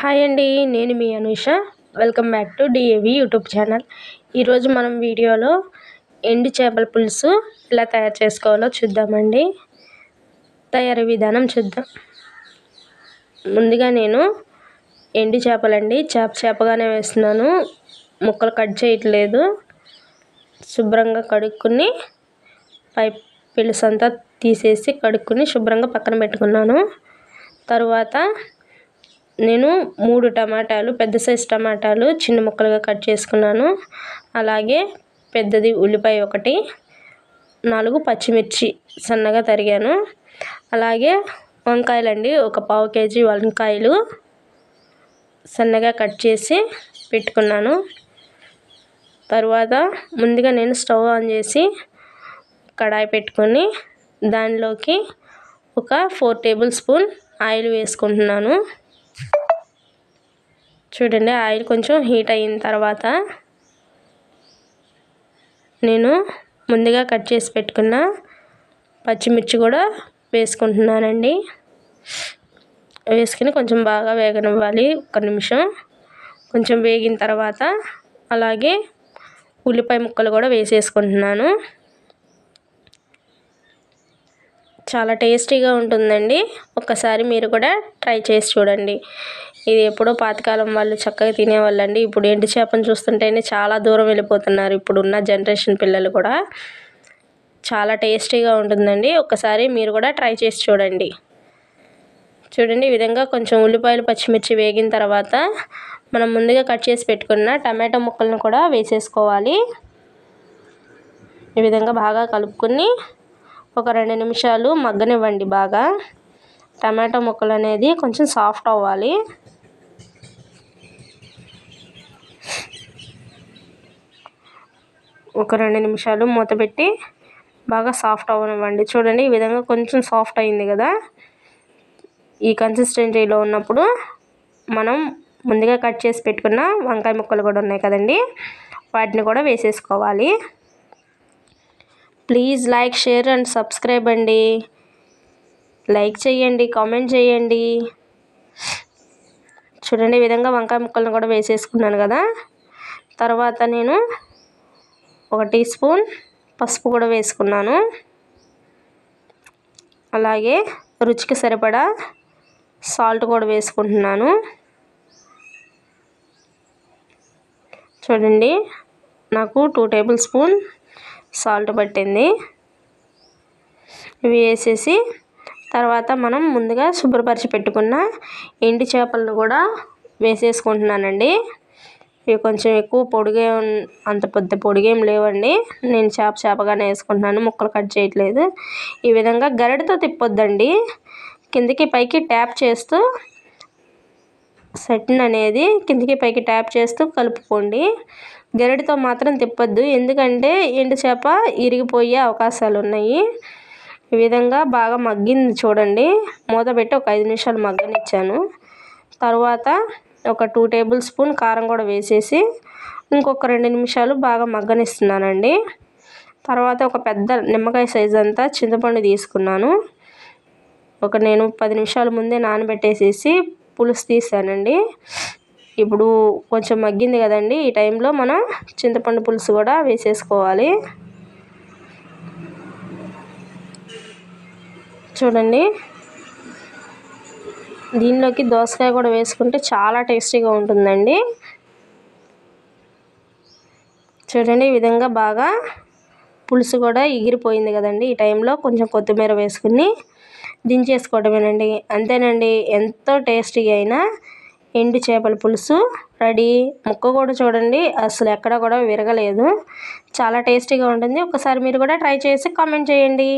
Hi అండి నేను మీ Anusha. Welcome back to DAV YouTube channel. ఈరోజు మనం వీడియోలో ఎండు చేపల పులుసు ఎలా తయారు చేసుకోవాలో చూద్దామండి. తయారీ విధానం చూద్దాం. ముందుగా నేను ఎండు చేపలండి చేప చేపగానే వేస్తున్నాను. ముక్కలు కట్ చేయట్లేదు. శుభ్రంగా కడుక్కుని పై పులుసు అంతా తీసేసి కడుక్కుని శుభ్రంగా పక్కన పెట్టుకున్నాను. తరువాత నేను మూడు టమాటాలు పెద్ద సైజు టమాటాలు చిన్న ముక్కలుగా కట్ చేసుకున్నాను. అలాగే పెద్దది ఉల్లిపాయ ఒకటి నాలుగు పచ్చిమిర్చి సన్నగా తరిగాను. అలాగే వంకాయలండి ఒక పావు కేజీ వంకాయలు సన్నగా కట్ చేసి పెట్టుకున్నాను. తరువాత ముందుగా నేను స్టవ్ ఆన్ చేసి కడాయి పెట్టుకొని దానిలోకి ఒక ఫోర్ టేబుల్ స్పూన్ ఆయిల్ వేసుకుంటున్నాను. చూడండి ఆయిల్ కొంచెం హీట్ అయిన తర్వాత నేను ముందుగా కట్ చేసి పెట్టుకున్న పచ్చిమిర్చి కూడా వేసుకుంటున్నానండి. వేసుకుని కొంచెం బాగా వేగనివ్వాలి ఒక నిమిషం. కొంచెం వేగిన తర్వాత అలాగే ఉల్లిపాయ ముక్కలు కూడా వేసేసుకుంటున్నాను. చాలా టేస్టీగా ఉంటుందండి. ఒక్కసారి మీరు కూడా ట్రై చేసి చూడండి. ఇది ఎప్పుడో పాతకాలం వాళ్ళు చక్కగా తినేవాళ్ళండి. ఇప్పుడు ఎండు చేపను చూస్తుంటేనే చాలా దూరం వెళ్ళిపోతున్నారు. ఇప్పుడున్న జనరేషన్ పిల్లలు కూడా చాలా టేస్టీగా ఉంటుందండి. ఒక్కసారి మీరు కూడా ట్రై చేసి చూడండి. చూడండి ఈ విధంగా కొంచెం ఉల్లిపాయలు పచ్చిమిర్చి వేగిన తర్వాత మనం ముందుగా కట్ చేసి పెట్టుకున్న టమాటో ముక్కలను కూడా వేసేసుకోవాలి. ఈ విధంగా బాగా కలుపుకొని ఒక రెండు నిమిషాలు మగ్గనివ్వండి బాగా. టమాటో ముక్కలు అనేది కొంచెం సాఫ్ట్ అవ్వాలి. ఒక రెండు నిమిషాలు మూత పెట్టి బాగా సాఫ్ట్ అవ్వనివ్వండి. చూడండి ఈ విధంగా కొంచెం సాఫ్ట్ అయింది కదా? ఈ కన్సిస్టెన్సీలో ఉన్నప్పుడు మనం ముందుగా కట్ చేసి పెట్టుకున్న వంకాయ ముక్కలు కూడా ఉన్నాయి కదండి? వాటిని కూడా వేసేసుకోవాలి. Please like share and subscribe అండి. లైక్ చేయండి కామెంట్ చేయండి. చూడండి ఈ విధంగా వంకాయ ముక్కలను కూడా వేసేసుకున్నాను కదా? తర్వాత నేను ఒక టీ స్పూన్ పసుపు కూడా వేసుకున్నాను. అలాగే రుచికి సరిపడా సాల్ట్ కూడా వేసుకుంటున్నాను. చూడండి నాకు టూ టేబుల్ స్పూన్ సాల్ట్ పట్టింది. ఇవి వేసేసి తర్వాత మనం ముందుగా శుభ్రపరిచి పెట్టుకున్న ఎండి చేపలను కూడా వేసేసుకుంటున్నానండి. ఇవి కొంచెం ఎక్కువ పొడిగే అంత పెద్ద పొడిగేం లేవండి. నేను చేప చేపగానే వేసుకుంటున్నాను ముక్కలు కట్ చేయట్లేదు. ఈ విధంగా గరిటతో తిప్పొద్దండి. కిందికి పైకి ట్యాప్ చేస్తూ సెట్న్ అనేది కిందికి పైకి ట్యాప్ చేస్తూ కలుపుకోండి. గరిటతో మాత్రం తిప్పొద్దు. ఎందుకంటే ఎండు చేప ఇరిగిపోయే అవకాశాలు ఉన్నాయి. ఈ విధంగా బాగా మగ్గింది చూడండి. మూత పెట్టి ఒక ఐదు నిమిషాలు మగ్గనిచ్చాను. తర్వాత ఒక టూ టేబుల్ స్పూన్ కారం కూడా వేసేసి ఇంకొక రెండు నిమిషాలు బాగా మగ్గనిస్తున్నానండి. తర్వాత ఒక పెద్ద నిమ్మకాయ సైజ్ అంతా చింతపండు తీసుకున్నాను. ఒక నేను పది నిమిషాల ముందే నానబెట్టేసేసి పులుసు తీసానండి. ఇప్పుడు కొంచెం మగ్గింది కదండి ఈ టైంలో మనం చింతపండు పులుసు కూడా వేసేసుకోవాలి. చూడండి. దీనిలోకి దోసకాయ కూడా వేసుకుంటే చాలా టేస్టీగా ఉంటుందండి. చూడండి ఈ విధంగా బాగా పులుసు కూడా ఎగిరిపోయింది కదండి ఈ టైంలో కొంచెం కొత్తిమీర వేసుకుని దించేసుకోవడమేనండి అంతేనండి ఎంతో టేస్టీగా అయినా ఎండు చేపల పులుసు రెడీ ముక్క కూడా చూడండి అసలు ఎక్కడ కూడా విరగలేదు. చాలా టేస్టీగా ఉంటుంది. ఒకసారి మీరు కూడా ట్రై చేసి కామెంట్ చేయండి.